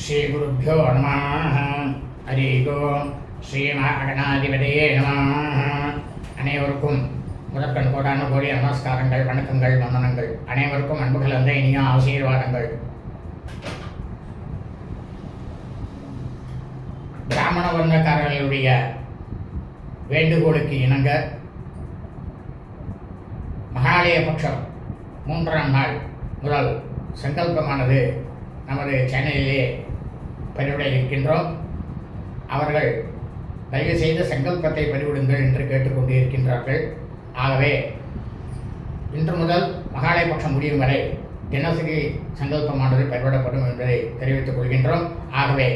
ஸ்ரீகுருப்போ நம ஹரிகோ ஸ்ரீமகணாதிபதியே நம அனைவருக்கும் முதற்கண் கோடான கோடி நமஸ்காரங்கள் வணக்கங்கள் வந்தனங்கள். அனைவருக்கும் அன்புகள் கலந்த இனிய ஆசீர்வாதங்கள். பிராமண வர்ணக்காரர்களுடைய வேண்டுகோளுக்கு இணங்க மகாலய பட்சம் மூன்றாம் நாள் முதல் சங்கல்பமானது நமது சேனலிலே பதிவிட இருக்கின்றோம். அவர்கள் தயவு செய்து சங்கல்பத்தை பதிவிடுங்கள் என்று கேட்டுக்கொண்டு இருக்கின்றார்கள். ஆகவே இன்று முதல் மகாலய பட்சம் முடியும் வரை தினசரி சங்கல்பமானது பயிரிடப்படும் என்பதை தெரிவித்துக் கொள்கின்றோம். ஆகவே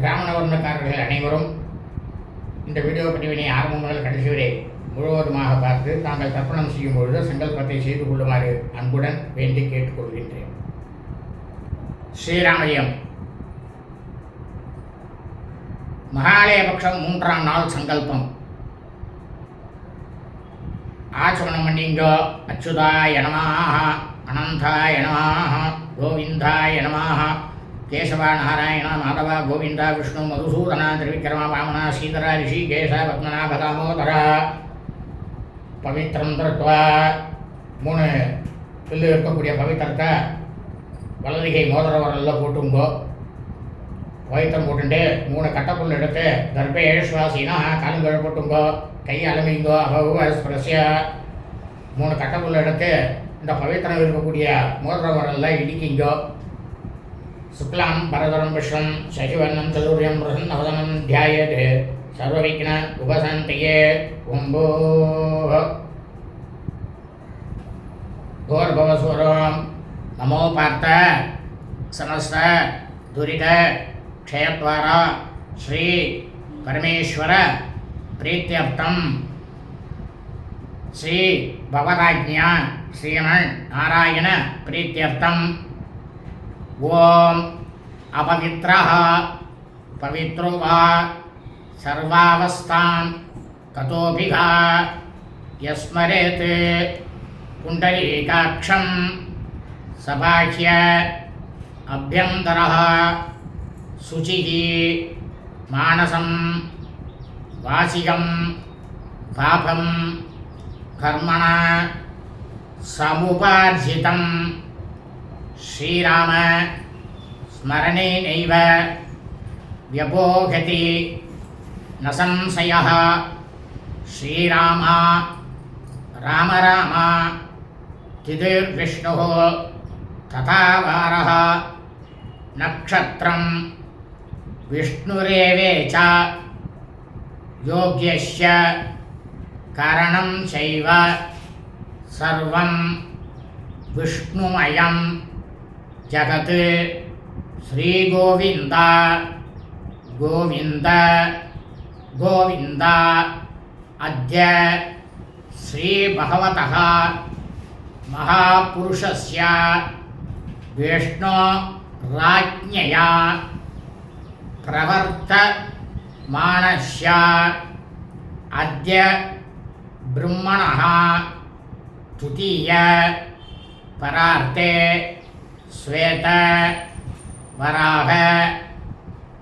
பிராமண வர்ணக்காரர்கள் அனைவரும் இந்த வீடியோ பதிவினை ஆரம்பம் முதல் கடைசி வரை முழுவதுமாக பார்த்து தாங்கள் தர்ப்பணம் செய்யும் பொழுது சங்கல்பத்தை செய்து கொள்ளுமாறு அன்புடன் வேண்டி கேட்டுக்கொள்கின்றேன். ஸ்ரீராமயம் மகாலயபக்ஷம் மூன்றாம் நாள் சங்கல்பம். ஆச்சமனம் பண்ணிங்கோ அச்சுதாய நமாக அனந்தாய நமாக கோவிந்தாய நமாக கேசவா நாராயணா மாதவா கோவிந்தா விஷ்ணு மதுசூதனா திரிவிக்ரம வாமனா சீதரா ரிஷிகேஷ பத்மநாப தாமோதரா பவித்திரம் திருத்வா மூணு பில்லு இருக்கக்கூடிய பவித்திரத்தை வலதுகை மோதிர வரலில் போட்டுங்கோ. வயிற்றம் போட்டுட்டு மூணு கட்டப்புல் எடுத்து கர்ப்பேஷ்வாசினா காலங்கழ போட்டுங்கோ கை அலமிங்கோ அபவஸ்பிரஸ்ய மூணு கட்டப்புல் எடுத்து இந்த பவித்திரம் இருக்கக்கூடிய மோதிர வரலில் இடிக்கிங்கோ. சுக்லாம் பரதரம் விஷ்வம் சசிவர்ணம் சதுரியம் பிரசன்னவதனம் தியாயது. சர்வவிக்ன உபசந்தையே. ஒம்போ கோர்பவஸ்வரம் நமோ பார்த்த சமஸ்த துரித क्षयद्वारा श्रीपरमेश्वरप्रीत्यर्थं श्रीभगवताज्ञा श्रीमन्नारायणप्रीत्यर्थं ॐ अपवित्रः पवित्रो वा सर्वावस्थां ततोऽभिघा यस्मरेत् पुण्डलीकाक्षं सबाह्य अभ्यन्तरः शुचिः मानसं वासिकं पापं कर्मणा समुपार्जितं श्रीराम स्मरणेनैव व्यपोहति न संशयः श्रीराम राम राम तिथिर्विष्णुः तथा वारः नक्षत्रं विष्णुरेवे च योग्यस्य कारणं चैव सर्वं विष्णुमयं जगत् श्रीगोविन्द गोविन्द गोविन्द। अद्य श्रीभगवतः महापुरुषस्य विष्णुराज्ञया பிரவர்த்த மானஷ்யா அத்ய பிரம்மணா துதிய பரார்த்தே ஸ்வேத வராக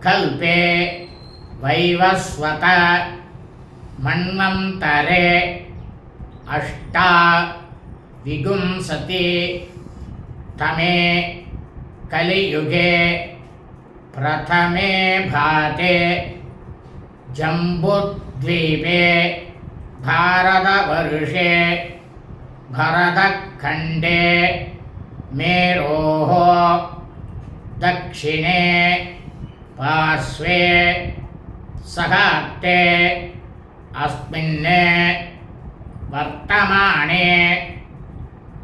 கல்பே வைவஸ்வத மன்வந்தரே அஷ்டா விகும்சதி தமே கலியுகே प्रथमे भाते जम्बुद्वीपे भारतवर्षे भरतखण्डे मेरोः दक्षिणे पार्श्वे सहात्ते अस्मिन् वर्तमाने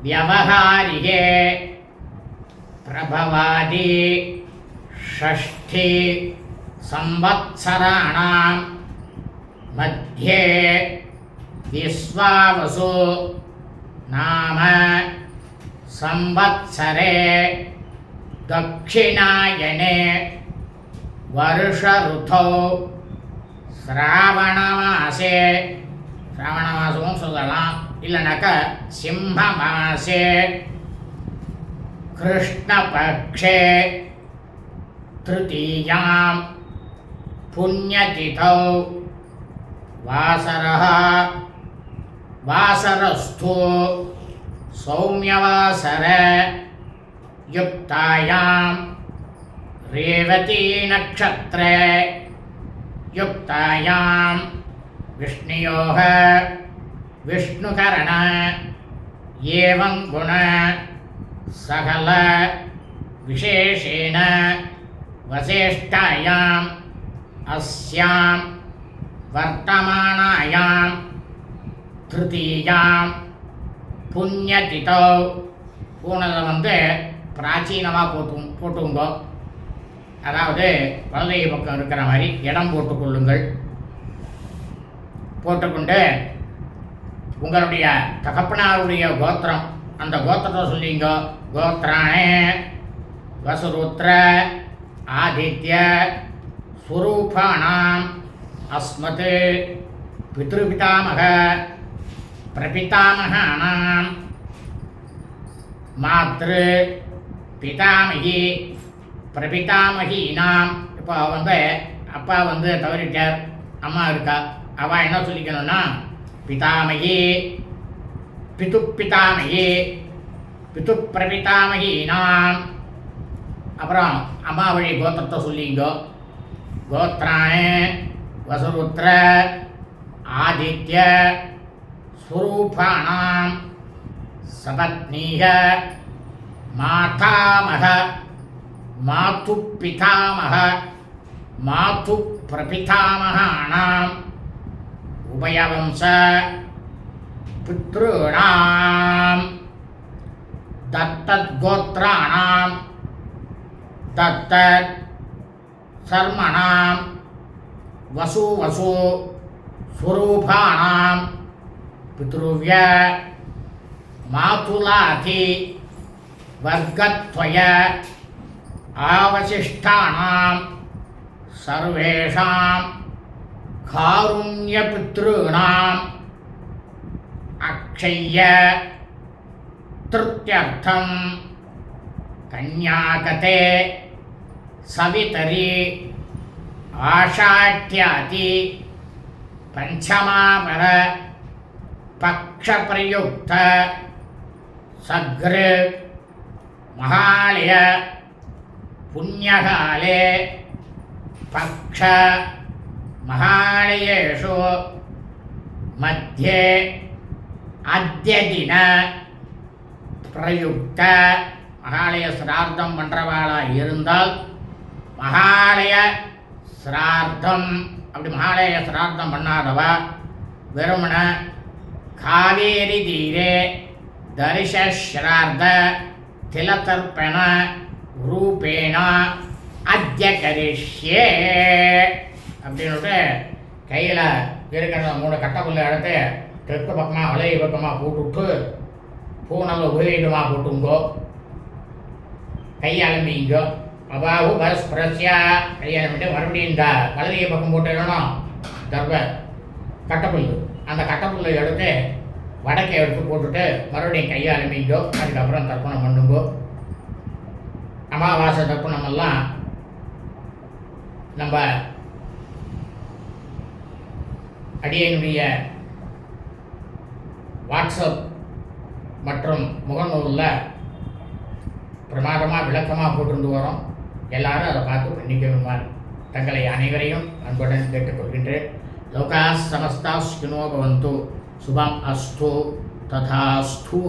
व्यवहारिके प्रभवादि षष्ठी संवत्सराणां मध्ये विश्वावसु नाम संवत्सरे दक्षिणायने வருஷருத்தோ சிராவணமாசே சிராவண மாசமும் சொல்லலாம் இல்லைனாக்கா சிம்ம மாசே கிருஷ்ணபக்ஷே तृतीयां पुण्यतिथौ। वासरः। वासरस्थो। सौम्यवासर। युक्तायां रेवतीनक्षत्रे युक्तायां विष्णयोः। विष्णुकरण। एवं गुण। सकल विशेषेण वसिष्ठायाम् अस्यां वर्तमानायां तृतीयां புண்ணியதிதோ பூனதை வந்து பிராச்சீனமாக போட்டு போட்டுங்கோ அதாவது வலதை பக்கம் இருக்கிற மாதிரி இடம் போட்டுக்கொள்ளுங்கள் போட்டுக்கொண்டு உங்களுடைய தகப்பனாருடைய கோத்திரம் அந்த கோத்திரத்தை சொல்லிங்க கோத்திரானே வசுருத்ர ஆதித்ய ஸ்வரூபானாம் அஸ்மத் பித்ருபிதாமக பிரபிதாமகானாம் மாத்ரு பிதாமகி பிரபிதாமகினாம். இப்போ வந்து அப்பா வந்து தவறிட்டார். அம்மா இருக்கா? அவள் என்ன சொல்லிக்கணும்னா பிதாமகி பிது பிதாமகி பிது பிரபிதாமகினாம் அப்புறம் அம்மா வழி கோத்திரத்தை சொல்லிங்கோ கோத்ராணே வசுருத்ர ஆதித்ய ஸ்வரூபானாம் சபத்னீக மாதாமக மாத்து பிதாமக மாத்து பிரபிதாமகானாம் உபயவம்ச பித்ருணாம் தத்தத்கோத்ராணாம் தத்தத் சர்மணாம் வசு வசு ஸ்வரூபாணாம் பித்ருவிய மாதுலாதி வர்க்கத்வய ஆவசிஷ்டானாம் சர்வேஷாம் காருண்யபித்ருணாம் அக்ஷய திருப்தியர்த்தம் கன்யாகதே सवितरि आषाढ्याति पञ्चमापर पक्षप्रयुक्त सघृ महालय पुण्यकाले पक्ष महालयेषु मध्ये அத்தியதின பிரயுக்த மகாலய சிரார்த்தம் பண்ணுறவாளாக இருந்தால் மகாலய சிரார்த்தம். அப்படி மகாலய சிரார்த்தம் பண்ணாதவா வெறுமன காவேரி தீரே தரிசஸ்ரார்த்த திலதர்ப்பண ரூபேண அத்திய கரிஷ்யே அப்படின்னுட்டு கையில் இருக்கிற மூணு கட்டக்குள்ள எடுத்து தெற்கு பக்கமாக வளைய பக்கமாக போட்டுவிட்டு பூனல் உயிரிடமாக போட்டுங்கோ. கையாளம்பிங்கோ அபாவு பஸ் பிரஸ்யா கையாளம்பிட்டு மறுபடியும் இந்த வலதைய பக்கம் போட்டுடணும் தர்ப கட்டப்புல்லு. அந்த கட்டப்புல்லை எடுத்து வடக்கை எடுத்து போட்டுட்டு மறுபடியும் கையாளம்பிங்கோ அதுக்கப்புறம் தர்ப்பணம் பண்ணுங்கோ அமாவாசை தர்ப்பணமெல்லாம் நம்ம அடியனுடைய வாட்ஸ்அப் மற்றும் முகநூலில் பிரமாதமாக விளக்கமாக போட்டுருந்து வரோம். எல்லாரும் அதை பார்த்து பண்ணிக்கணுமாறு தங்களை அனைவரையும் அன்புடன் கேட்டுக்கொள்கின்றேன். லோகா சமஸ்தா சுகினோ பவந்து. சுபம் அஸ்து. ததாஸ்து.